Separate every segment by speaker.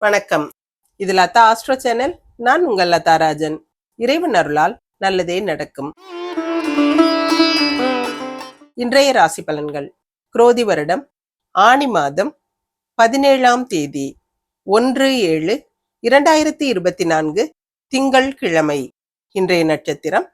Speaker 1: வணக்கம். இது Latha astro channel. நான் உங்கள் லதா ராஜன். இறைவன் அருளால் நல்லதே நடக்கும். இன்றைய ராசி பலன்கள். குரோதி வருடம் ஆணி மாதம் பதினேழாம் தேதி ஒன்று ஏழு இரண்டாயிரத்தி இருபத்தி நான்கு திங்கள் கிழமை. இன்றைய நட்சத்திரம்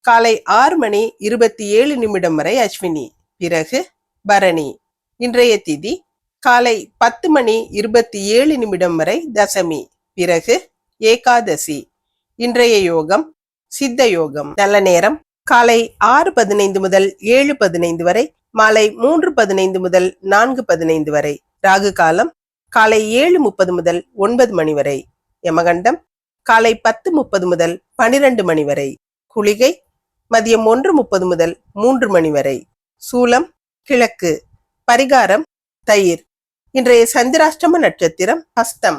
Speaker 1: காலை ஆறு மணி இருபத்தி ஏழு நிமிடம் வரை அஸ்வினி பிறகு பரணி. இன்றைய திதி காலை பத்து மணி இருபத்தி ஏழு நிமிடம் வரை தசமி. பிறகு ஏகாதசி. இன்றைய யோகம் சித்த யோகம். நல்ல நேரம். காலை ஆறு பதினைந்து முதல் ஏழு பதினைந்து வரை மாலை மூன்று பதினைந்து முதல் நான்கு பதினைந்து வரை. ராகு காலம் காலை ஏழு முப்பது முதல் ஒன்பது மணி வரை. யமகண்டம் காலை பத்து முப்பது முதல் பனிரெண்டு மணி வரை. குளிகை மதியம் ஒன்று முப்பது முதல் மூன்று மணி வரை. சூலம் கிழக்கு. பரிகாரம் தயிர். இன்றைய சந்திராஷ்டம நட்சத்திரம் ஹஸ்தம்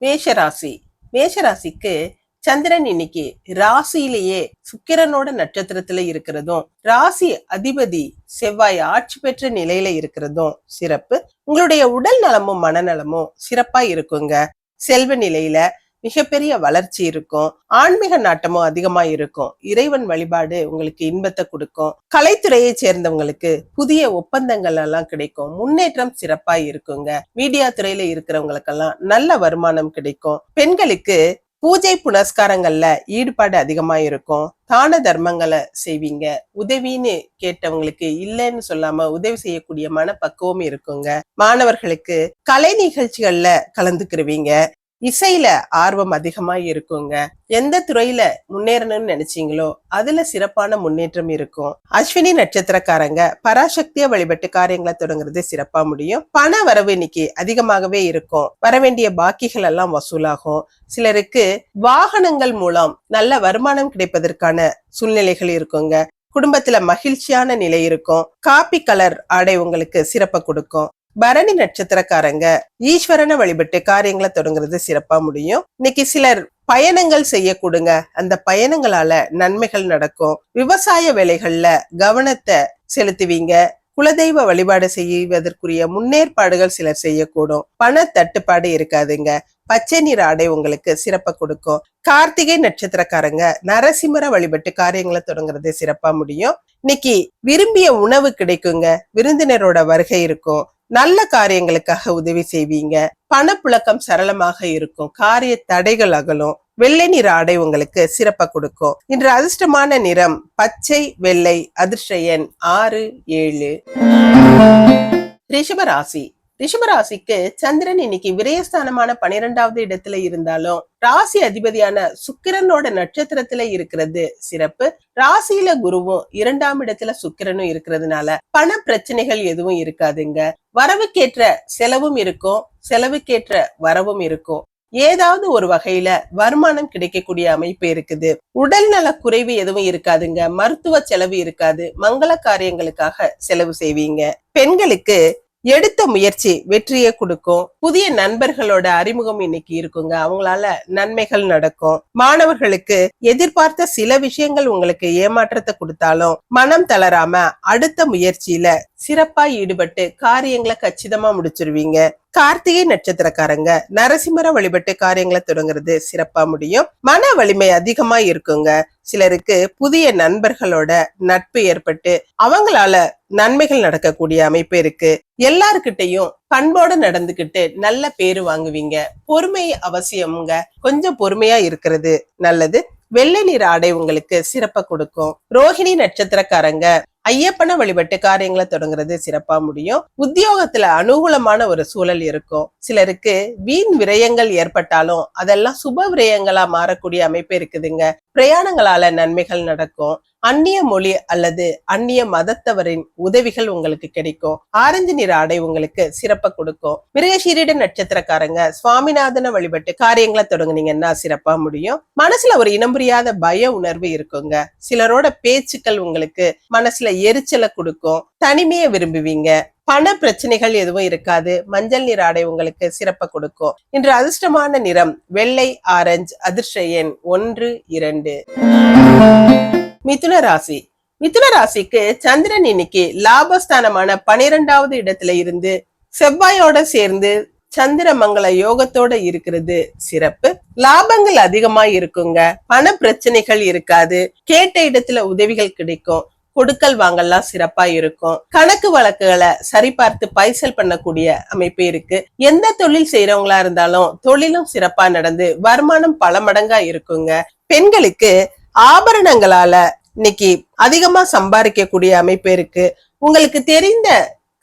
Speaker 1: மேஷராசி. மேஷராசிக்கு சந்திரன் இன்னைக்கு ராசியிலேயே சுக்கிரனோட நட்சத்திரத்துல இருக்கிறதும் ராசி அதிபதி செவ்வாய் ஆட்சி பெற்ற நிலையில இருக்கிறதும் சிறப்பு. உங்களுடைய உடல் நலமும் மனநலமும் சிறப்பா இருக்குங்க. செல்வ நிலையில மிகப்பெரிய வளர்ச்சி இருக்கும். ஆன்மீக நாட்டமும் அதிகமா இருக்கும். இறைவன் வழிபாடு உங்களுக்கு இன்பத்தை கொடுக்கும். கலைத்துறையை சேர்ந்தவங்களுக்கு புதிய ஒப்பந்தங்கள் எல்லாம் கிடைக்கும். முன்னேற்றம் சிறப்பா இருக்குங்க. மீடியா துறையில இருக்கிறவங்களுக்கெல்லாம் நல்ல வருமானம் கிடைக்கும். பெண்களுக்கு பூஜை புனஸ்காரங்கள்ல ஈடுபாடு அதிகமா இருக்கும். தான தர்மங்களை செய்வீங்க. உதவின்னு கேட்டவங்களுக்கு இல்லைன்னு சொல்லாம உதவி செய்யக்கூடிய மனப்பக்குவம் இருக்குங்க. மாணவர்களுக்கு கலை நிகழ்ச்சிகள்ல கலந்துக்கிருவீங்க. இசையில ஆர்வம் அதிகமா இருக்குங்க. எந்த துறையில முன்னேறணும்னு நினைச்சீங்களோ அதுல சிறப்பான முன்னேற்றம் இருக்கும். அஸ்வினி நட்சத்திரக்காரங்க பராசக்திய வழிபட்டு காரியங்களை தொடங்குறது சிறப்பா முடியும். பண வரவு இன்னைக்கு அதிகமாகவே இருக்கும். வரவேண்டிய பாக்கிகள் எல்லாம் வசூலாகும். சிலருக்கு வாகனங்கள் மூலம் நல்ல வருமானம் கிடைப்பதற்கான சூழ்நிலைகள் இருக்குங்க. குடும்பத்துல மகிழ்ச்சியான நிலை இருக்கும். காப்பி கலர் ஆடை உங்களுக்கு சிறப்பை கொடுக்கும். பரணி நட்சத்திரக்காரங்க ஈஸ்வரனை வழிபட்டு காரியங்களை தொடங்குறது சிறப்பா முடியும். இன்னைக்கு சிலர் பயணங்கள் செய்ய கொடுங்க. அந்த பயணங்களால நன்மைகள் நடக்கும். விவசாய வேலைகள்ல கவனத்தை செலுத்துவீங்க. குலதெய்வ வழிபாடு செய்வதற்குரிய முன்னேற்பாடுகள் சிலர் செய்யக்கூடும். பண தட்டுப்பாடு இருக்காதுங்க. பச்சை நிற ஆடை உங்களுக்கு சிறப்பை கொடுக்கும். கார்த்திகை நட்சத்திரக்காரங்க நரசிம்மர வழிபட்டு காரியங்களை தொடங்குறது சிறப்பா முடியும். இன்னைக்கு விரும்பிய உணவு கிடைக்குங்க. விருந்தினரோட வருகை இருக்கும். நல்ல காரியங்களுக்காக உதவி செய்வீங்க. பணப்புழக்கம் சரளமாக இருக்கும். காரிய தடைகள் அகலும். வெள்ளை நிற ஆடை உங்களுக்கு சிறப்ப கொடுக்கும். இன்று அதிர்ஷ்டமான நிறம் பச்சை வெள்ளை அதிர்ஷ்ட எண் ஆறு ஏழு. ரிஷபராசி. ரிஷபராசிக்கு சந்திரன் இன்னைக்கு விரயஸ்தானமான பனிரெண்டாவது இடத்துல இருந்தாலும் ராசி அதிபதியான சுக்கிரனோட நட்சத்திரத்துல இருக்கிறது சிறப்பு. ராசியில குருவும் இரண்டாம் இடத்துல சுக்கிரனும் இருக்கிறதுனால பண பிரச்சனைகள் எதுவும் இருக்காதுங்க. வரவுக்கேற்ற செலவும் இருக்கும் செலவுக்கேற்ற வரவும் இருக்கும். ஏதாவது ஒரு வகையில வருமானம் கிடைக்கக்கூடிய அமைப்பு இருக்குது. உடல் நல குறைவு எதுவும் இருக்காதுங்க. மருத்துவ செலவு இருக்காது. மங்கள காரியங்களுக்காக செலவு செய்வீங்க. பெண்களுக்கு எடுத்த முயற்சி வெற்றியை கொடுக்கும். புதிய நண்பர்களோட அறிமுகம் இன்னைக்கு இருக்குங்க. அவங்களால நன்மைகள் நடக்கும். மாணவர்களுக்கு எதிர்பார்த்த சில விஷயங்கள் உங்களுக்கு ஏமாற்றத்தை கொடுத்தாலும் மனம் தளராம அடுத்த முயற்சியில சிறப்பா ஈடுபட்டு காரியங்களை கச்சிதமா முடிச்சிருவீங்க. கார்த்திகை நட்சத்திரக்காரங்க நரசிம்மர வழிபட்டு காரியங்களை தொடங்குறது சிறப்பா முடியும். மன வலிமை அதிகமா இருக்குங்க. சிலருக்கு புதிய நண்பர்களோட நட்பு ஏற்பட்டு அவங்களால நன்மைகள் நடக்கக்கூடிய அமைப்பு இருக்கு. எல்லாருக்கிட்டையும் பண்போட நடந்துகிட்டு நல்ல பேரு வாங்குவீங்க. பொறுமை அவசியமுங்க. கொஞ்சம் பொறுமையா இருக்கிறது நல்லது. வெள்ளை நீர் ஆடை உங்களுக்கு சிறப்ப கொடுக்கும். ரோஹிணி நட்சத்திரக்காரங்க ஐயப்பனை வழிபட்டு காரியங்களை தொடங்குறது சிறப்பா முடியும். உத்தியோகத்துல அனுகூலமான ஒரு சூழல் இருக்கும். சிலருக்கு வீண் விரயங்கள் ஏற்பட்டாலும் அதெல்லாம் சுப விரயங்களா மாறக்கூடிய அமைப்பு இருக்குதுங்க. பிரயாணங்களால நன்மைகள் நடக்கும். அந்நிய மொழி அல்லது அந்நிய மதத்தவரின் உதவிகள் உங்களுக்கு கிடைக்கும். ஆரஞ்சு நிற ஆடை உங்களுக்கு சிறப்பை கொடுக்கும். மிருகசீரிட நட்சத்திரக்காரங்க சுவாமிநாதனை வழிபட்டு காரியங்களை தொடங்குனீங்கன்னா சிறப்பா முடியும். மனசுல ஒரு இனம் புரியாத பய உணர்வு இருக்குங்க. சிலரோட பேச்சுக்கள் உங்களுக்கு மனசுல வீட்டுல எரிச்சலை கொடுக்கும். தனிமையை விரும்புவீங்க. பண பிரச்சனைகள் எதுவும் இருக்காது. மஞ்சள் நிற ஆடை உங்களுக்கு சிறப்பை கொடுக்கும். இன்று அதிர்ஷ்டமான நிறம் வெள்ளை ஆரஞ்சு அதிர்ஷ்ட எண் ஒன்று இரண்டு. மிதுன ராசி. மிதுன ராசிக்கு சந்திரன் இன்னைக்கு லாபஸ்தானமான பனிரெண்டாவது இடத்துல இருந்து செவ்வாயோட சேர்ந்து சந்திரமங்கல யோகத்தோட இருக்கிறது. சிறப்பு. லாபங்கள் அதிகமா இருக்குங்க. பண பிரச்சனைகள் இருக்காது. கேட்ட இடத்துல உதவிகள் கிடைக்கும். கொடுக்கல் வாங்கல்லாம் சிறப்பா இருக்கும். கணக்கு வழக்குகளை சரிபார்த்து பைசல் பண்ணக்கூடிய அமைப்பு இருக்கு. எந்த தொழில் செய்யறவங்களா இருந்தாலும் தொழிலும் சிறப்பா நடந்து வருமானம் பல மடங்கா இருக்குங்க. பெண்களுக்கு ஆபரணங்களால இன்னைக்கு அதிகமா சம்பாதிக்கக்கூடிய அமைப்பு இருக்கு. உங்களுக்கு தெரிந்த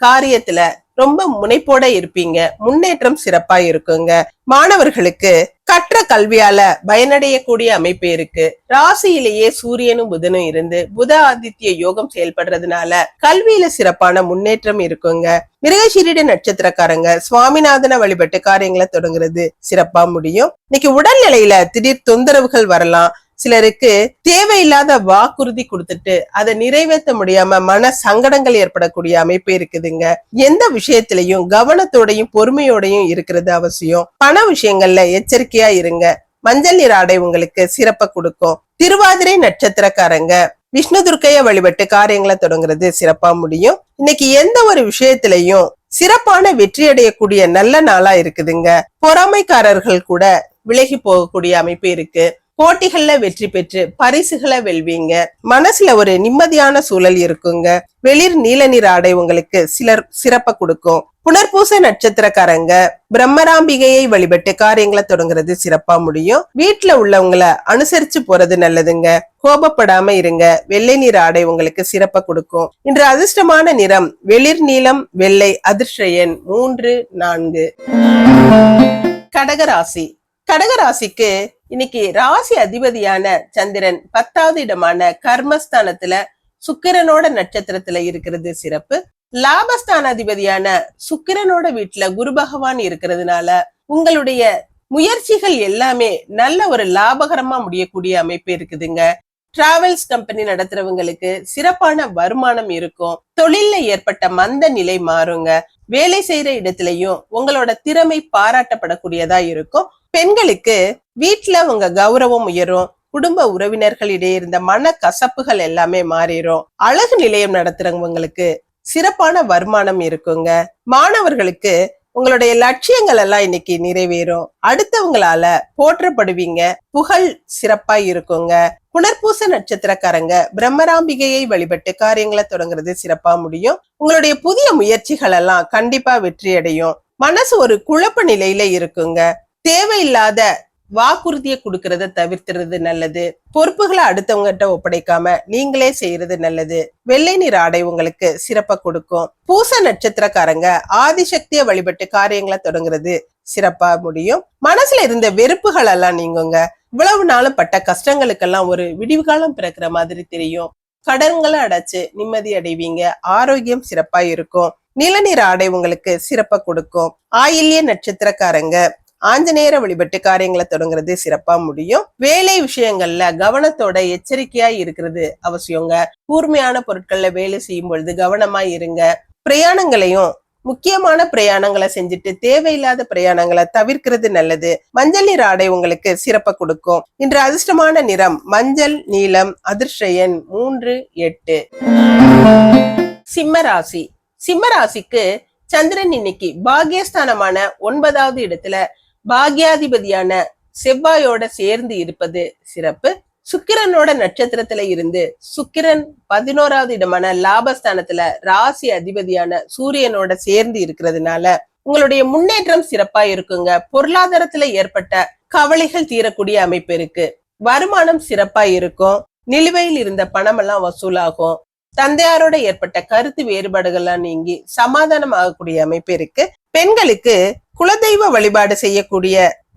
Speaker 1: காரியத்துல ரொம்ப முனைப்போட இருப்பீங்க. முன்னேற்றம் சிறப்பா இருக்குங்க. மாணவர்களுக்கு கற்ற கல்வியால பயனடையக்கூடிய அமைப்பு இருக்கு. ராசியிலேயே சூரியனும் புதனும் இருந்து புத ஆதித்ய யோகம் செயல்படுறதுனால கல்வியில சிறப்பான முன்னேற்றம் இருக்குங்க. மிருகசீரிட நட்சத்திரக்காரங்க சுவாமிநாதனை வழிபட்டு காரியங்களை தொடங்குறது சிறப்பா முடியும். இன்னைக்கு உடல்நிலையில திடீர் தொந்தரவுகள் வரலாம். சிலருக்கு தேவையில்லாத வாக்குறுதி கொடுத்துட்டு அதை நிறைவேற்ற முடியாம மன சங்கடங்கள் ஏற்படக்கூடிய அமைப்பு இருக்குதுங்க. எந்த விஷயத்திலையும் கவனத்தோடையும் பொறுமையோடையும் இருக்கிறது அவசியம். பண விஷயங்கள்ல எச்சரிக்கையா இருங்க. மஞ்சள் நீர் ஆடை உங்களுக்கு சிறப்பை கொடுக்கும். திருவாதிரை நட்சத்திரக்காரங்க விஷ்ணு துர்க்கைய வழிபட்டு காரியங்களை தொடங்குறது சிறப்பா முடியும். இன்னைக்கு எந்த ஒரு விஷயத்திலையும் சிறப்பான வெற்றி அடையக்கூடிய நல்ல நாளா இருக்குதுங்க. பொறாமைக்காரர்கள் கூட விலகி போகக்கூடிய அமைப்பு இருக்கு. போட்டிகள்ல வெற்றி பெற்று பரிசுகளை வெல்வீங்க. மனசுல ஒரு நிம்மதியான சூழல் இருக்குங்க. வெளிர் நீல நிற ஆடை உங்களுக்கு சிலர் சிறப்ப கொடுக்கும். புனர்பூச நட்சத்திரக்காரங்க பிரம்மராம்பிகையை வழிபட்டு காரியங்களை தொடங்குறது சிறப்பா முடியும். வீட்டுல உள்ளவங்கள அனுசரிச்சு போறது நல்லதுங்க. கோபப்படாம இருங்க. வெள்ளை நிற ஆடை உங்களுக்கு சிறப்ப கொடுக்கும். இன்று அதிர்ஷ்டமான நிறம் வெளிர் நீளம் வெள்ளை அதிர்ஷ்ட எண் மூன்று நான்கு. கடகராசி. கடகராசிக்கு இன்னைக்கு ராசி அதிபதியான சந்திரன் பத்தாவது இடமான கர்மஸ்தானத்துல சுக்கிரனோட நட்சத்திரத்துல இருக்கிறது சிறப்பு. லாபஸ்தான அதிபதியான சுக்கிரனோட வீட்டுல குரு பகவான் இருக்கிறதுனால உங்களுடைய முயற்சிகள் எல்லாமே நல்ல ஒரு லாபகரமா முடியக்கூடிய அமைப்பு இருக்குதுங்க. டிராவல்ஸ் கம்பெனி நடத்துறவங்களுக்கு சிறப்பான வருமானம் இருக்கும். தொழில்ல ஏற்பட்ட மந்த நிலை மாறுங்க. வேலை செய்யற இடத்துலயும் உங்களோட திறமை பாராட்டப்படக்கூடியதா இருக்கும். பெண்களுக்கு வீட்டுல உங்க கௌரவம் உயரும். குடும்ப உறவினர்களிடையே இருந்த மன கசப்புகள் எல்லாமே மாறிடும் அழகு நிலையம் நடத்துறவங்களுக்கு சிறப்பான வருமானம் இருக்குங்க. மாணவர்களுக்கு உங்களுடைய லட்சியங்கள் எல்லாம் இன்னைக்கு நிறைவேறும். அடுத்தவங்களால போற்றப்படுவீங்க. புகழ் சிறப்பா இருக்குங்க. புனர்பூச நட்சத்திரக்காரங்க பிரம்மராம்பிகையை வழிபட்டு காரியங்களை தொடங்குறது சிறப்பா முடியும். உங்களுடைய புதிய முயற்சிகள் எல்லாம் கண்டிப்பா வெற்றி அடையும் மனசு ஒரு குழப்ப நிலையில இருக்குங்க. தேவையில்லாத வாக்குறுதியை கொடுக்கறத தவிர்த்துறது நல்லது. பொறுப்புகளை அடுத்தவங்ககிட்ட ஒப்படைக்காம நீங்களே செய்யறது நல்லது. வெள்ளை நீர் ஆடை உங்களுக்கு சிறப்பை கொடுக்கும். பூச நட்சத்திரக்காரங்க ஆதிசக்திய வழிபட்டு காரியங்களை தொடங்குறது சிறப்பா முடியும். மனசுல இருந்த வெறுப்புகள் எல்லாம் நீங்குங்க. இவ்வளவு நாளும் பட்ட கஷ்டங்களுக்கெல்லாம் ஒரு விடிவுகாலம் பிறக்கிற மாதிரி தெரியும். கடன்களை அடைச்சு நிம்மதி அடைவீங்க. ஆரோக்கியம் சிறப்பா இருக்கும். நிலநீர் ஆடை உங்களுக்கு சிறப்பை கொடுக்கும். ஆயில்ய நட்சத்திரக்காரங்க ஆஞ்சநேயரை வழிபட்டு காரியங்களை தொடங்குறது சிறப்பா முடியும். வேலை விஷயங்கள்ல கவனத்தோட எச்சரிக்கையா இருக்கிறது அவசியங்க. கூர்மையான பொருட்கள்ல வேலை செய்யும் பொழுது கவனமா இருங்க. பிரயாணங்களையும் முக்கியமான பிரயாணங்களை செஞ்சுட்டு தேவையில்லாத பிரயாணங்களை தவிர்க்கிறது நல்லது. மஞ்சள் நிற ஆடை உங்களுக்கு சிறப்பை கொடுக்கும். இன்று அதிர்ஷ்டமான நிறம் மஞ்சள் நீலம் அதிர்ஷ்ட மூன்று எட்டு. சிம்மராசி. சிம்மராசிக்கு சந்திரன் இன்னைக்கு பாகியஸ்தானமான ஒன்பதாவது இடத்துல பாக்யாதிபதியான செவ்வாயோட சேர்ந்து இருப்பது சிறப்பு. சுக்கிரனோட நட்சத்திரத்துல இருந்து சுக்கிரன் பதினோராவது இடமான லாபஸ்தானத்துல ராசி அதிபதியான சூரியனோட சேர்ந்து இருக்கிறதுனால உங்களுடைய முன்னேற்றம் சிறப்பா இருக்குங்க. பொருளாதாரத்துல ஏற்பட்ட கவலைகள் தீரக்கூடிய அமைப்பு இருக்கு. வருமானம் சிறப்பா இருக்கும். நிலுவையில் இருந்த பணம் எல்லாம் வசூலாகும். தந்தையாரோட ஏற்பட்ட கருத்து வேறுபாடுகள்லாம் நீங்கி சமாதானம் ஆகக்கூடிய அமைப்பு இருக்கு. பெண்களுக்கு குலதெய்வ வழிபாடு செய்யக்கூடிய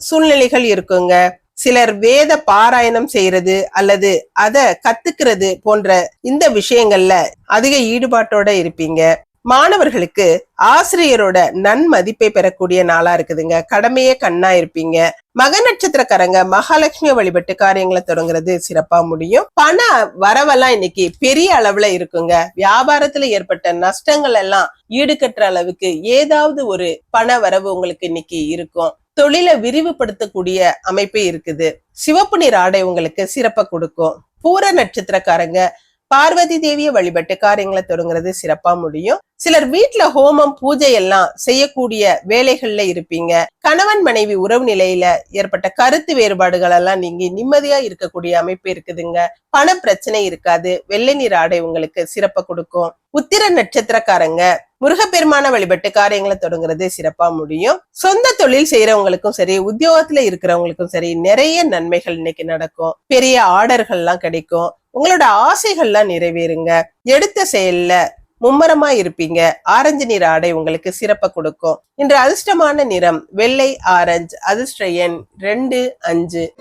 Speaker 1: சூழ்நிலைகள் இருக்குங்க. சிலர் வேத பாராயணம் செய்யறது அல்லது அத கத்துக்கிறது போன்ற இந்த விஷயங்கள்ல அதிக ஈடுபாட்டோட இருப்பீங்க. மாணவர்களுக்கு ஆசிரியரோட நன்மதிப்பை பெறக்கூடிய நாளா இருக்குதுங்க. கடமையே கண்ணா இருப்பீங்க. மக நட்சத்திரக்காரங்க மகாலட்சுமி வழிபட்டு காரியங்களை தொடங்குறது சிறப்பா முடியும். பண வரவெல்லாம் இன்னைக்கு பெரிய அளவுல இருக்குங்க. வியாபாரத்துல ஏற்பட்ட நஷ்டங்கள் எல்லாம் ஈடுகட்டுற அளவுக்கு ஏதாவது ஒரு பண வரவு உங்களுக்கு இன்னைக்கு இருக்கும். தொழிலை விரிவுபடுத்தக்கூடிய அமைப்பு இருக்குது. சிவப்பு நீர் ஆடை உங்களுக்கு சிறப்பை கொடுக்கும். பூர நட்சத்திரக்காரங்க பார்வதி தேவிய வழிபட்டு காரியங்களை தொடங்குறது சிறப்பா முடியும். சிலர் வீட்ல ஹோமம் பூஜை எல்லாம் செய்யக்கூடிய வேலைகள்ல இருப்பீங்க. கணவன் மனைவி உறவு நிலையில ஏற்பட்ட கருத்து வேறுபாடுகள் எல்லாம் நீங்க நிம்மதியா இருக்கக்கூடிய அமைப்பு இருக்குதுங்க. பண பிரச்சனை இருக்காது. வெள்ளை நீர் ஆடை உங்களுக்கு சிறப்பை கொடுக்கும். உத்திர நட்சத்திரக்காரங்க முருகப்பெருமான வழிபட்டு காரியங்களை தொடங்குறது சிறப்பா முடியும். சொந்த தொழில் செய்யறவங்களுக்கும் சரி உத்தியோகத்துல இருக்கிறவங்களுக்கும் சரி நிறைய நன்மைகள் இன்னைக்கு நடக்கும். பெரிய ஆர்டர்கள்லாம் கிடைக்கும். உங்களோட ஆசைகள்லாம் நிறைவேறுங்க. எடுத்த செயல்ல மும்மரமா இருப்பீங்க. ஆரஞ்சு நிற ஆடை உங்களுக்கு சிறப்பை கொடுக்கும். இன்று அதிர்ஷ்டமான நிறம் வெள்ளை ஆரஞ்சு அதிர்ஷ்ட எண் ரெண்டு அஞ்சு.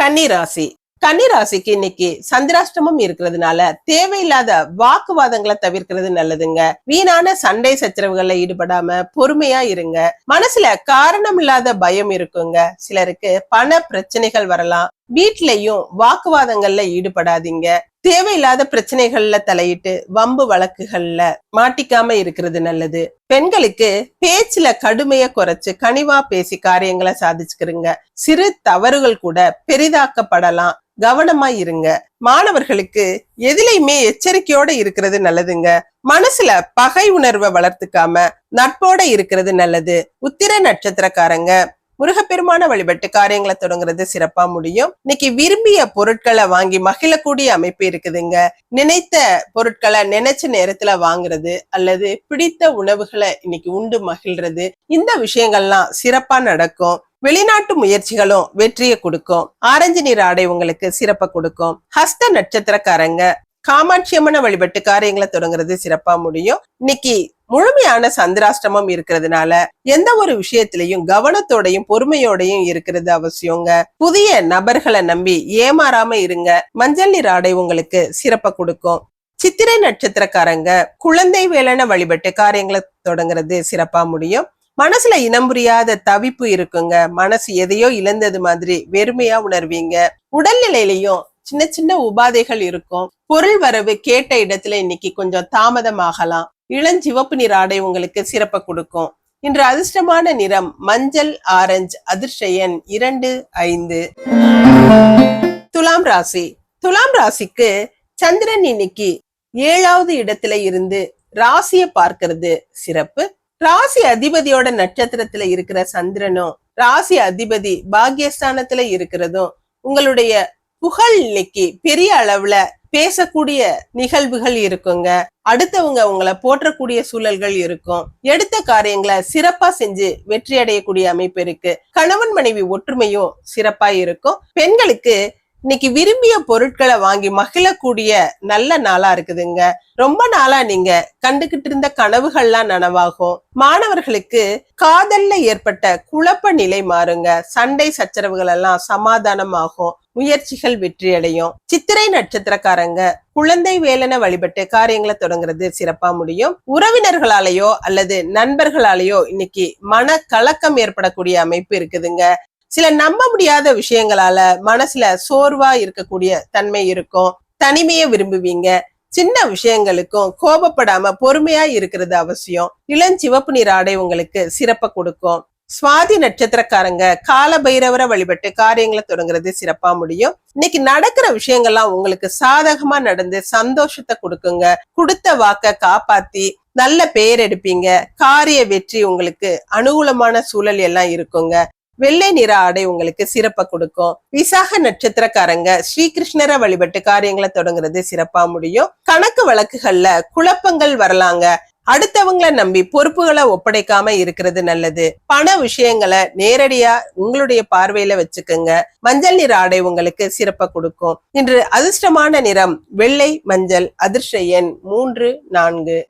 Speaker 1: கன்னிராசி கன்னிராசிக்கு இன்னைக்கு சந்திராஷ்டமம் இருக்கிறதுனால தேவையில்லாத வாக்குவாதங்களை தவிர்க்கிறது நல்லதுங்க. வீணான சண்டை சச்சரவுகள்ல ஈடுபடாம பொறுமையா இருங்க. மனசுல காரணம் இல்லாத பயம் இருக்குங்க. சிலருக்கு பண பிரச்சனைகள் வரலாம். வீட்லயும் வாக்குவாதங்கள்ல ஈடுபடாதீங்க. தேவையில்லாத பிரச்சனைகள்ல தலையிட்டு வம்பு வழக்குகள்ல மாட்டிக்காம இருக்கிறது நல்லது. பெண்களுக்கு பேச்சுல கடுமைய குறைச்சு கனிவா பேசி காரியங்களை சாதிச்சுக்கிறீங்க சிறு தவறுகள் கூட பெரிதாக்கப்படலாம். கவனமா இருங்க. மாணவர்களுக்கு எதிலையுமே எச்சரிக்கையோட இருக்கிறது நல்லதுங்க. மனசுல பகை உணர்வை வளர்த்துக்காம நட்போட இருக்கிறது நல்லது. உத்திர நட்சத்திரக்காரங்க முருகப்பெருமான வழிபட்டு காரியங்களை தொடங்குறது சிறப்பா முடியும். இன்னைக்கு விரும்பிய பொருட்களை வாங்கி மகிழக்கூடிய அமைப்பு இருக்குதுங்க. நினைத்த பொருட்களை நினைச்ச நேரத்துல வாங்குறது அல்லது பிடித்த உணவுகளை இன்னைக்கு உண்டு மகிழ்றது இந்த விஷயங்கள்லாம் சிறப்பா நடக்கும். வெளிநாட்டு முயற்சிகளும் வெற்றியை கொடுக்கும். ஆரஞ்சு நிற ஆடை உங்களுக்கு சிறப்பை கொடுக்கும். ஹஸ்த நட்சத்திரக்காரங்க காமாட்சி அம்மனை வழிபட்டு காரியங்களை தொடங்குறது சிறப்பா முடியும். இன்னைக்கு முழுமையான சந்திராஷ்டமம் இருக்கிறதுனால எந்த ஒரு விஷயத்திலையும் கவனத்தோடையும் பொறுமையோடையும் இருக்கிறது அவசியங்க. புதிய நபர்களை நம்பி ஏமாறாம இருங்க. மஞ்சள் நீர் ஆடை உங்களுக்கு சிறப்பை கொடுக்கும். சித்திரை நட்சத்திரக்காரங்க குழந்தை வேலனை வழிபட்டு காரியங்களை தொடங்குறது சிறப்பா முடியும். மனசுல இனம் புரியாத தவிப்பு இருக்குங்க. மனசு எதையோ இழந்தது மாதிரி வெறுமையா உணர்வீங்க. உடல்நிலையிலையும் சின்ன சின்ன உபாதைகள் இருக்கும். பொருள் வரவு கேட்ட இடத்துல இன்னைக்கு கொஞ்சம் தாமதமாகலாம். இளஞ்சிவப்பு நிற ஆடை உங்களுக்கு சிறப்பை கொடுக்கும். இன்று அதிர்ஷ்டமான நிறம் மஞ்சள் ஆரஞ்சு அதிர்ஷயன் இரண்டு ஐந்து. துலாம் ராசி. துலாம் ராசிக்கு சந்திரன் இன்னைக்கு ஏழாவது இடத்துல இருந்து ராசியை பார்க்கிறது சிறப்பு. ராசி அதிபதியோட நட்சத்திரத்துல இருக்கிற சந்திரனும் ராசி அதிபதி பாக்யஸ்தானத்துல இருக்கிறதும் உங்களுடைய புகழ் இன்னைக்கு பெரிய அளவுல பேசக்கூடிய நிகழ்வுகள் இருக்குங்க. அடுத்தவங்க உங்களை போற்றக்கூடிய சூழல்கள் இருக்கும். எடுத்த காரியங்களை சிறப்பா செஞ்சு வெற்றி அடையக்கூடிய அமைப்பு இருக்கு. கணவன் மனைவி ஒற்றுமையும் சிறப்பா இருக்கும். பெண்களுக்கு இன்னைக்கு விரும்பிய பொருட்களை வாங்கி மகிழக்கூடிய நல்ல நாளா இருக்குதுங்க. ரொம்ப நாளா நீங்க கண்டுகிட்டு இருந்த கனவுகள்லாம் நனவாகும். மாணவர்களுக்கு காதல்ல ஏற்பட்ட குழப்ப நிலை மாறுங்க. சண்டை சச்சரவுகள் எல்லாம் சமாதானமாகும். முயற்சிகள் வெற்றியடையும். சித்திரை நட்சத்திரக்காரங்க குழந்தை வேலனை வழிபட்டு காரியங்களை தொடங்குறது சிறப்பா முடியும். உறவினர்களாலேயோ அல்லது நண்பர்களாலேயோ இன்னைக்கு மன கலக்கம் ஏற்படக்கூடிய அமைப்பு இருக்குதுங்க. சில நம்ப முடியாத விஷயங்களால மனசுல சோர்வா இருக்கக்கூடிய தன்மை இருக்கும். தனிமையை விரும்புவீங்க. சின்ன விஷயங்களுக்கும் கோபப்படாம பொறுமையா இருக்கிறது அவசியம். இளஞ்சிவப்பு நீர் ஆடை உங்களுக்கு சிறப்பை கொடுக்கும். சுவாதி நட்சத்திரக்காரங்க கால பைரவரை வழிபட்டு காரியங்களை தொடங்குறது சிறப்பா முடியும். இன்னைக்கு நடக்கிற விஷயங்கள்லாம் உங்களுக்கு சாதகமா நடந்து சந்தோஷத்தை கொடுக்குங்க. கொடுத்த வாக்க காப்பாத்தி நல்ல பெயர் எடுப்பீங்க. காரிய வெற்றி உங்களுக்கு அனுகூலமான சூழல் எல்லாம் இருக்குங்க. வெள்ளை நிற ஆடை உங்களுக்கு சிறப்பை கொடுக்கும். விசாக நட்சத்திரக்காரங்க ஸ்ரீகிருஷ்ணரை வழிபட்டு காரியங்களை தொடங்குறது சிறப்பா முடியும். கணக்கு வழக்குகள்ல குழப்பங்கள் வரலாங்க. அடுத்தவங்களை நம்பி பொறுப்புகளை ஒப்படைக்காம இருக்கிறது நல்லது. பண விஷயங்களை நேரடியா உங்களுடைய பார்வையில வச்சுக்கோங்க. மஞ்சள் நிற ஆடை உங்களுக்கு சிறப்பை கொடுக்கும். இன்று அதிர்ஷ்டமான நிறம் வெள்ளை மஞ்சள் அதிர்ஷ்ட எண் மூன்று நான்கு.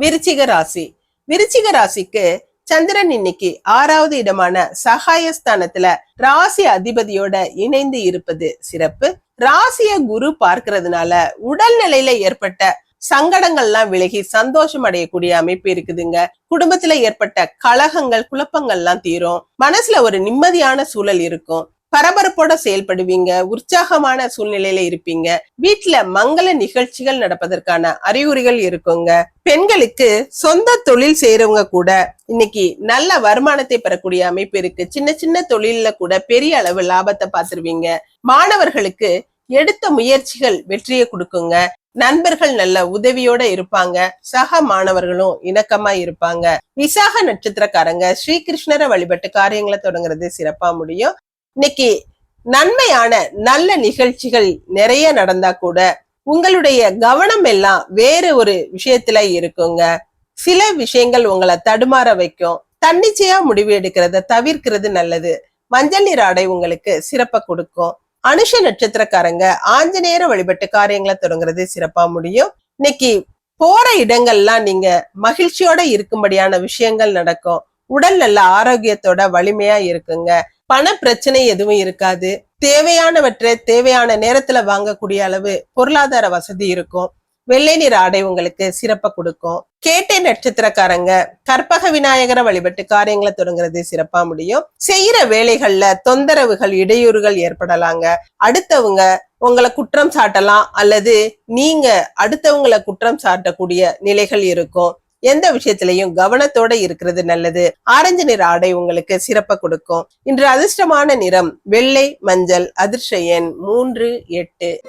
Speaker 1: விருச்சிக ராசி. விருச்சிக ராசிக்கு சந்திரன் இன்னைக்கு ஆறாவது இடமான சகாயஸ்தானத்துல ராசி அதிபதியோட இணைந்து இருப்பது சிறப்பு. ராசிய குரு பார்க்கறதுனால உடல்நிலையில ஏற்பட்ட சங்கடங்கள்லாம் விலகி சந்தோஷம் அடையக்கூடிய அமைப்பு இருக்குதுங்க. குடும்பத்துல ஏற்பட்ட கலகங்கள் குழப்பங்கள்லாம் தீரும். மனசுல ஒரு நிம்மதியான சூழல் இருக்கும். பரபரப்போட செயல்படுவீங்க. உற்சாகமான சூழ்நிலையில இருப்பீங்க. வீட்டுல மங்கள நிகழ்ச்சிகள் நடப்பதற்கான அறிகுறிகள் இருக்குங்க. பெண்களுக்கு சொந்த தொழில் செய்யறவங்க கூட இன்னைக்கு நல்ல வருமானத்தை பெறக்கூடிய அமைப்பு இருக்கு. சின்ன சின்ன தொழில்ல கூட பெரிய அளவு லாபத்தை பார்த்துருவீங்க. மாணவர்களுக்கு எடுத்த முயற்சிகள் வெற்றியை கொடுக்குங்க. நண்பர்கள் நல்ல உதவியோட இருப்பாங்க. சக மாணவர்களும் இணக்கமா இருப்பாங்க. விசாக நட்சத்திரக்காரங்க ஸ்ரீகிருஷ்ணரை வழிபட்டு காரியங்களை தொடங்குறது சிறப்பா முடியும். இன்னைக்கு நன்மையான நல்ல நிகழ்ச்சிகள் நிறைய நடந்தா கூட உங்களுடைய கவனம் எல்லாம் வேறு ஒரு விஷயத்துல இருக்குங்க. சில விஷயங்கள் உங்களை தடுமாற வைக்கும். தன்னிச்சையா முடிவு எடுக்கிறத தவிர்க்கிறது நல்லது. மஞ்சள் நீர் ஆடை உங்களுக்கு சிறப்பை கொடுக்கும். அனுஷ நட்சத்திரக்காரங்க ஆஞ்சநேயர வழிபட்டு காரியங்களை தொடங்குறது சிறப்பா முடியும். இன்னைக்கு போற இடங்கள்லாம் நீங்க மகிழ்ச்சியோட இருக்கும்படியான விஷயங்கள் நடக்கும். உடல் நல்ல ஆரோக்கியத்தோட வலிமையா இருக்குங்க. பண பிரச்சனை எதுவும் இருக்காது. தேவையானவற்றை தேவையான நேரத்துல வாங்கக்கூடிய அளவு பொருளாதார வசதி இருக்கும். வெள்ளை நிற ஆடை உங்களுக்கு சிறப்பை கொடுக்கும். கேட்டை நட்சத்திரக்காரங்க கற்பக விநாயகரை வழிபட்டு காரியங்களை தொடங்குறது சிறப்பா முடியும். செய்யற வேலைகள்ல தொந்தரவுகள் இடையூறுகள் ஏற்படலாங்க. அடுத்தவங்க உங்களை குற்றம் சாட்டலாம் அல்லது நீங்க அடுத்தவங்களை குற்றம் சாட்டக்கூடிய நிலைகள் இருக்கும். எந்த விஷயத்திலையும் கவனத்தோட இருக்கிறது நல்லது. ஆரஞ்சு நிற ஆடை உங்களுக்கு சிறப்பை கொடுக்கும். இன்று அதிர்ஷ்டமான நிறம் வெள்ளை மஞ்சள் அதிர்ஷ்ட எண் மூன்று எட்டு.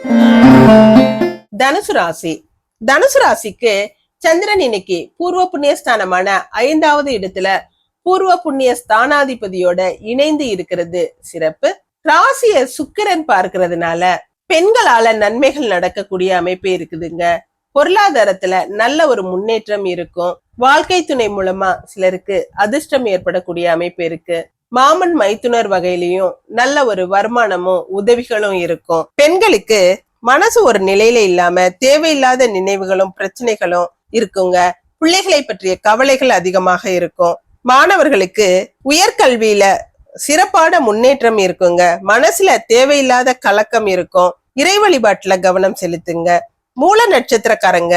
Speaker 1: தனுசு ராசி. தனுசு ராசிக்கு சந்திரன் இன்னைக்கு பூர்வ புண்ணியஸ்தானமான ஐந்தாவது இடத்துல பூர்வ புண்ணிய ஸ்தானாதிபதியோட இணைந்து இருக்கிறது சிறப்பு. ராசிய சுக்கிரன் பார்க்கிறதுனால பெண்களால நன்மைகள் நடக்கக்கூடிய அமைப்பு இருக்குதுங்க. பொருளாதாரத்துல நல்ல ஒரு முன்னேற்றம் இருக்கும். வாழ்க்கை துணை மூலமா சிலருக்கு அதிர்ஷ்டம் ஏற்படக்கூடிய அமைப்பு இருக்கு. மாமன் மைத்துனர் வகையிலையும் நல்ல ஒரு வருமானமும் உதவிகளும் இருக்கும். பெண்களுக்கு மனசு ஒரு நிலையில இல்லாம தேவையில்லாத நினைவுகளும் பிரச்சனைகளும் இருக்குங்க. பிள்ளைகளை பற்றிய கவலைகள் அதிகமாக இருக்கும். மாணவர்களுக்கு உயர்கல்வியில சிறப்பான முன்னேற்றம் இருக்குங்க. மனசுல தேவையில்லாத கலக்கம் இருக்கும். இறை வழிபாட்டுல கவனம் செலுத்துங்க. மூல நட்சத்திரக்காரங்க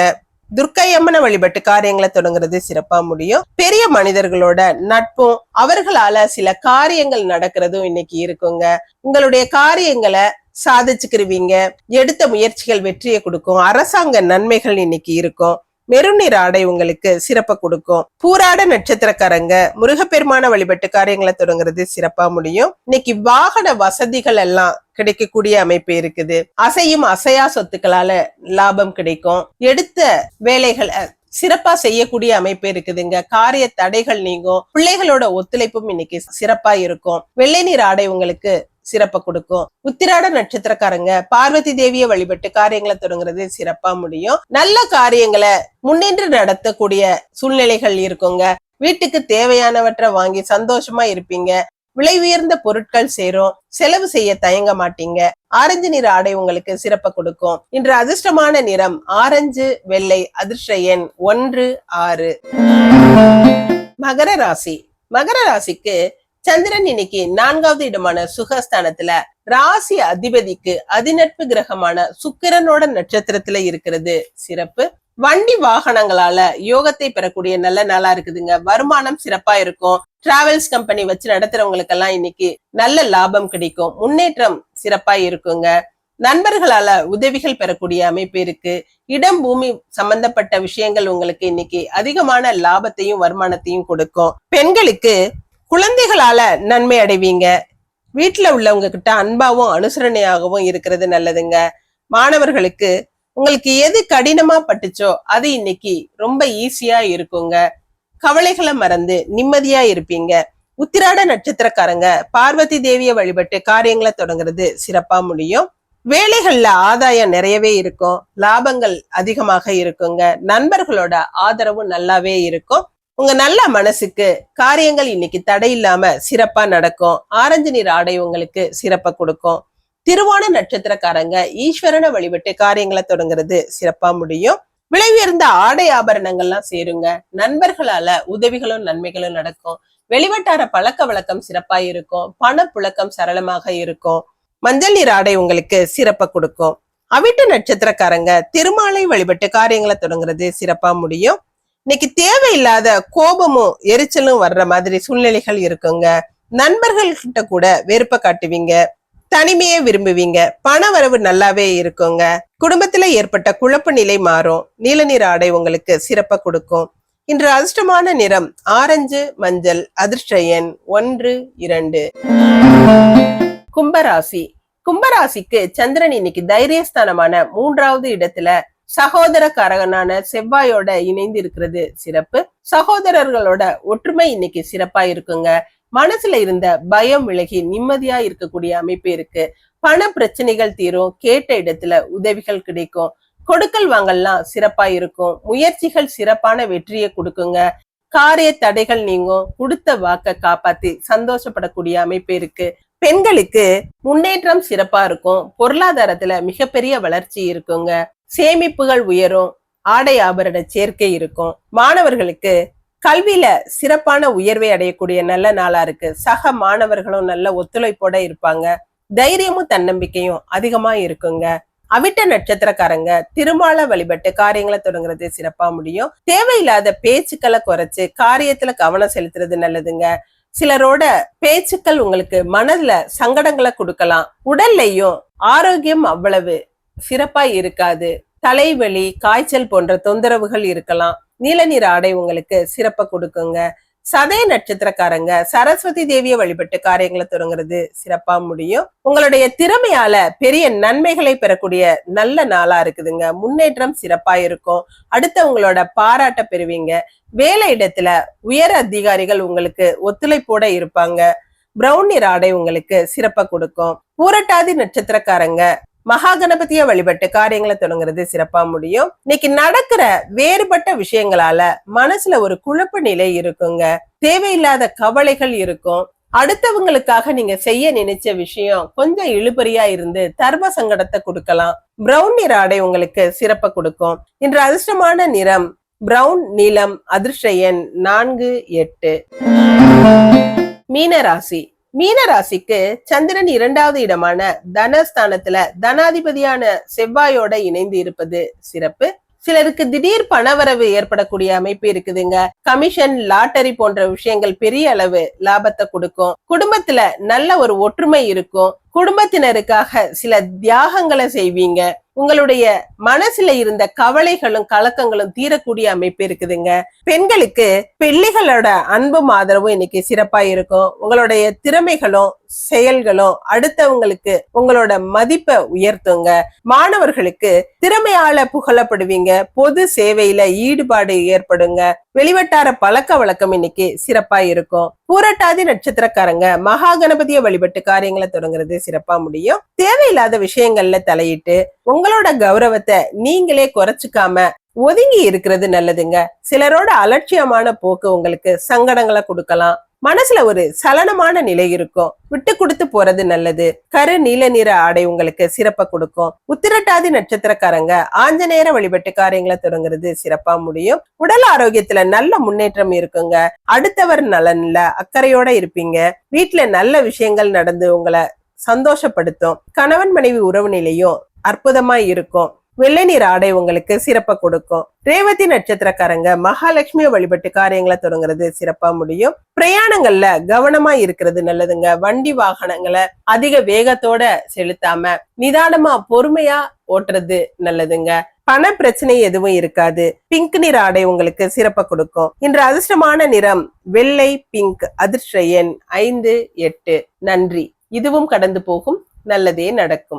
Speaker 1: துர்க்கை அம்மனை வழிபட்டு காரியங்களை தொடங்குறது சிறப்பா முடியும். பெரிய மனிதர்களோட நட்பும் அவர்களால சில காரியங்கள் நடக்கிறதும் இன்னைக்கு இருக்குங்க. உங்களுடைய காரியங்களை சாதிச்சுக்கிருவீங்க. எடுத்த முயற்சிகள் வெற்றியை கொடுக்கும். அரசாங்க நன்மைகள் இன்னைக்கு இருக்கும். மெருநீர் ஆடை உங்களுக்கு சிறப்பை கொடுக்கும். பூராட நட்சத்திரக்காரங்க முருகப்பெருமான வழிபட்டு காரியங்களை தொடங்குறது சிறப்பா முடியும். இன்னைக்கு வாகன வசதிகள் எல்லாம் கிடைக்கக்கூடிய அமைப்பு இருக்குது. அசையும் அசையா சொத்துக்களால லாபம் கிடைக்கும். எடுத்த வேலைகளை சிறப்பா செய்யக்கூடிய அமைப்பு இருக்குதுங்க. காரிய தடைகள் நீங்கும். பிள்ளைகளோட ஒத்துழைப்பும் இன்னைக்கு சிறப்பா இருக்கும். வெள்ளை நீர் ஆடை உங்களுக்கு சிறப்பை கொடுக்கும். உத்திராட நட்சத்திரக்காரங்க பார்வதி தேவியை வழிபட்டு காரியங்களை தொடங்குறது சிறப்பா முடியும். நல்ல காரியங்களை முன்னின்று நடத்தக்கூடிய சூழ்நிலைகள் இருக்குங்க. வீட்டுக்கு தேவையானவற்றை வாங்கி சந்தோஷமா இருப்பீங்க. விலை உயர்ந்த பொருட்கள் சேரும். செலவு செய்ய தயங்க மாட்டீங்க. ஆரஞ்சு நிற ஆடை உங்களுக்கு சிறப்பை கொடுக்கும். இன்று அதிர்ஷ்டமான நிறம் ஆரஞ்சு வெள்ளை அதிர்ஷ்ட எண் ஒன்று ஆறு. மகர ராசி. மகர ராசிக்கு சந்திரன் இன்னைக்கு நான்காவது இடமான சுகஸ்தானத்துல ராசி அதிபதிக்கு அதிநட்பு கிரகமான சுக்கிரனோட நட்சத்திரத்துல இருக்கிறது. சிறப்பு. வண்டி வாகனங்களால யோகத்தை பெறக்கூடிய நல்ல நாளா இருக்குதுங்க. வருமானம் சிறப்பா இருக்கும். டிராவல்ஸ் கம்பெனி வச்சு நடத்துறவங்களுக்கெல்லாம் இன்னைக்கு நல்ல லாபம் கிடைக்கும். முன்னேற்றம் சிறப்பா இருக்குங்க. நண்பர்களால உதவிகள் பெறக்கூடிய அமைப்பு இருக்கு. இடம் பூமி சம்பந்தப்பட்ட விஷயங்கள் உங்களுக்கு இன்னைக்கு அதிகமான லாபத்தையும் வருமானத்தையும் கொடுக்கும். பெண்களுக்கு குழந்தைகளால நன்மை அடைவீங்க. வீட்டில் உள்ளவங்க கிட்ட அன்பாவும் அனுசரணையாகவும் இருக்கிறது நல்லதுங்க. மாணவர்களுக்கு உங்களுக்கு எது கடினமா பட்டுச்சோ அது இன்னைக்கு ரொம்ப ஈஸியா இருக்குங்க. கவலைகளை மறந்து நிம்மதியா இருப்பீங்க. உத்திராட நட்சத்திரக்காரங்க பார்வதி தேவியை வழிபட்டு காரியங்களை தொடங்குறது சிறப்பா முடியும். வேலைகள்ல ஆதாயம் நிறையவே இருக்கும். லாபங்கள் அதிகமாக இருக்குங்க. நண்பர்களோட ஆதரவு நல்லாவே இருக்கும். உங்க நல்ல மனசுக்கு காரியங்கள் இன்னைக்கு தடை இல்லாம சிறப்பா நடக்கும். ஆரஞ்சு நீர் ஆடை உங்களுக்கு சிறப்பை கொடுக்கும். திருவோண நட்சத்திரக்காரங்க ஈஸ்வரனை வழிபட்டு காரியங்களை தொடங்குறது சிறப்பா முடியும். விலை உயர்ந்த ஆடை ஆபரணங்கள்லாம் சேருங்க. நண்பர்களால உதவிகளும் நன்மைகளும் நடக்கும். வெளிவட்டார பழக்க வழக்கம் சிறப்பா இருக்கும். பணப்புழக்கம் சரளமாக இருக்கும். மஞ்சள் நீர் ஆடை உங்களுக்கு சிறப்பை கொடுக்கும். அவிட்ட நட்சத்திரக்காரங்க திருமாலை வழிபட்டு காரியங்களை தொடங்குறது சிறப்பா முடியும். இன்னைக்கு தேவையில்லாத கோபமும் எரிச்சலும் வர்ற மாதிரி சூழ்நிலைகள் இருக்குங்க. நண்பர்கள் கிட்ட கூட வெறுப்ப காட்டுவீங்க. தனிமையை விரும்புவீங்க. பண வரவு நல்லாவே இருக்குங்க. குடும்பத்துல ஏற்பட்ட குழப்ப நிலை மாறும். நீல நிற ஆடை உங்களுக்கு சிறப்ப கொடுக்கும். இன்று அதிர்ஷ்டமான நிறம் ஆரஞ்சு மஞ்சள் அதிர்ஷ்ட எண் ஒன்று இரண்டு. கும்பராசி. கும்பராசிக்கு சந்திரன் இன்னைக்கு தைரியஸ்தானமான மூன்றாவது இடத்துல சகோதர காரகனான செவ்வாயோட இணைந்து இருக்கிறது சிறப்பு. சகோதரர்களோட ஒற்றுமை இன்னைக்கு சிறப்பா இருக்குங்க. மனசுல இருந்த பயம் விலகி நிம்மதியா இருக்கக்கூடிய அமைப்பு இருக்கு. பண பிரச்சனைகள் தீரும் கேட்ட இடத்துல உதவிகள் கிடைக்கும். கொடுக்கல் வாங்கல்லாம் சிறப்பா இருக்கும். முயற்சிகள் சிறப்பான வெற்றியை கொடுக்குங்க. காரிய தடைகள் நீங்கும். கொடுத்த வாக்க காப்பாத்தி சந்தோஷப்படக்கூடிய அமைப்பு இருக்கு. பெண்களுக்கு முன்னேற்றம் சிறப்பா இருக்கும். பொருளாதாரத்துல மிகப்பெரிய வளர்ச்சி இருக்குங்க. சேமிப்புகள் உயரும் ஆடை ஆபரண சேர்க்கை இருக்கும். மாணவர்களுக்கு கல்வியில சிறப்பான உயர்வை அடையக்கூடிய நல்ல நாளா இருக்கு. சக மாணவர்களும் நல்ல ஒத்துழைப்போட இருப்பாங்க. தைரியமும் தன்னம்பிக்கையும் அதிகமா இருக்குங்க. அவிட்ட நட்சத்திரக்காரங்க திருமால வழிபட்டு காரியங்களை தொடங்குறது சிறப்பா முடியும். தேவையில்லாத பேச்சுக்களை குறைச்சு காரியத்துல கவனம் செலுத்துறது நல்லதுங்க. சிலரோட பேச்சுக்கள் உங்களுக்கு மனதுல சங்கடங்களை கொடுக்கலாம். உடல்லையும் ஆரோக்கியம் அவ்வளவு சிறப்பாய் இருக்காது. தலைவலி காய்ச்சல் போன்ற தொந்தரவுகள் இருக்கலாம். நீல நிற ஆடை உங்களுக்கு சிறப்பை கொடுக்குங்க. சதய நட்சத்திரக்காரங்க சரஸ்வதி தேவியை வழிபட்டு காரியங்களை தொடங்குறது சிறப்பா முடியும். உங்களுடைய திறமையால பெரிய நன்மைகளை பெறக்கூடிய நல்ல நாளா இருக்குதுங்க. முன்னேற்றம் சிறப்பா இருக்கும். அடுத்தவங்களோட பாராட்ட பெறுவீங்க. வேலை இடத்துல உயர் அதிகாரிகள் உங்களுக்கு ஒத்துழைப்போட இருப்பாங்க. பிரவுன் நிற ஆடை உங்களுக்கு சிறப்பை கொடுக்கும். பூரட்டாதி நட்சத்திரக்காரங்க மகாகணபதியா வழிபட்டு காரியங்களை தொடங்குறது சிறப்பா முடியும். இன்னைக்கு நடக்கிற வேறுபட்ட விஷயங்களால மனசுல ஒரு குழப்ப நிலை இருக்குங்க. தேவையில்லாத கவலைகள் இருக்கும். அடுத்தவங்களுக்காக நீங்க செய்ய நினைச்ச விஷயம் கொஞ்சம் இழுபறியா இருந்து தர்ம சங்கடத்தை கொடுக்கலாம். பிரவுன் நிற ஆடை உங்களுக்கு சிறப்ப கொடுக்கும். இன்று அதிர்ஷ்டமான நிறம் பிரவுன் நீலம் அதிர்ஷ்ட எண் நான்கு எட்டு. மீனராசி. மீனராசிக்கு சந்திரன் இரண்டாவது இடமான தனஸ்தானத்துல தனாதிபதியான செவ்வாயோட இணைந்து இருப்பது சிறப்பு. சிலருக்கு திடீர் பணவரவு ஏற்படக்கூடிய அமைப்பு இருக்குதுங்க. கமிஷன் லாட்டரி போன்ற விஷயங்கள் பெரிய அளவு லாபத்தை கொடுக்கும். குடும்பத்துல நல்ல ஒரு ஒற்றுமை இருக்கும். குடும்பத்தினருக்காக சில தியாகங்களை செய்வீங்க. உங்களுடைய மனசுல இருந்த கவலைகளும் கலக்கங்களும் தீரக்கூடிய அமைப்பு இருக்குதுங்க. பெண்களுக்கு பிள்ளைகளோட அன்பும் ஆதரவும் இன்னைக்கு சிறப்பா இருக்கும். உங்களுடைய திறமைகளும் செயல்களும் அடுத்தவங்களுக்கு உங்களோட மதிப்பை உயர்த்துங்க. மாணவர்களுக்கு திறமையால புகழப்படுவீங்க. பொது சேவையில ஈடுபாடு ஏற்படுங்க. வெளிவட்டார பழக்க வழக்கம் இன்னைக்கு சிறப்பா இருக்கும். பூரட்டாதி நட்சத்திரக்காரங்க மகா கணபதியை வழிபட்டு காரியங்களை தொடங்குறது சிறப்பா முடியும். தேவையில்லாத விஷயங்கள்ல தலையிட்டு உங்களோட கௌரவத்தை நீங்களே குறைச்சிக்காம ஒதுங்கி இருக்கிறது நல்லதுங்க. சிலரோட அலட்சியமான போக்கு உங்களுக்கு சங்கடங்களை கொடுக்கலாம். மனசுல ஒரு சலனமான நிலை இருக்கும். விட்டு கொடுத்து போறது நல்லது. கரு நீல நிற ஆடை உங்களுக்கு சிறப்பை கொடுக்கும். உத்திரட்டாதி நட்சத்திரக்காரங்க ஆஞ்சநேயர வழிபட்டு காரியங்களை தொடங்குறது சிறப்பா முடியும். உடல் ஆரோக்கியத்துல நல்ல முன்னேற்றம் இருக்குங்க. அடுத்தவர் நலன்ல அக்கறையோட இருப்பீங்க. வீட்டுல நல்ல விஷயங்கள் நடந்து உங்களை சந்தோஷப்படுத்தும். கணவன் மனைவி உறவு நிலையும் அற்புதமா இருக்கும். வெள்ளை நீர் ஆடை உங்களுக்கு சிறப்பை கொடுக்கும். ரேவதி நட்சத்திரக்காரங்க மகாலட்சுமியை வழிபட்டு காரியங்களை தொடங்குறது சிறப்பா முடியும். பிரயாணங்கள்ல கவனமா இருக்கிறது நல்லதுங்க. வண்டி வாகனங்களை அதிக வேகத்தோட செலுத்தாம நிதானமா பொறுமையா ஓட்டுறது நல்லதுங்க. பண பிரச்சனை எதுவும் இருக்காது. பிங்க் நிற ஆடை உங்களுக்கு சிறப்பை கொடுக்கும். இன்று அதிர்ஷ்டமான நிறம் வெள்ளை பிங்க் அதிர்ஷ்ட எண் ஐந்து எட்டு. நன்றி. இதுவும் கடந்து போகும். நல்லதே நடக்கும்.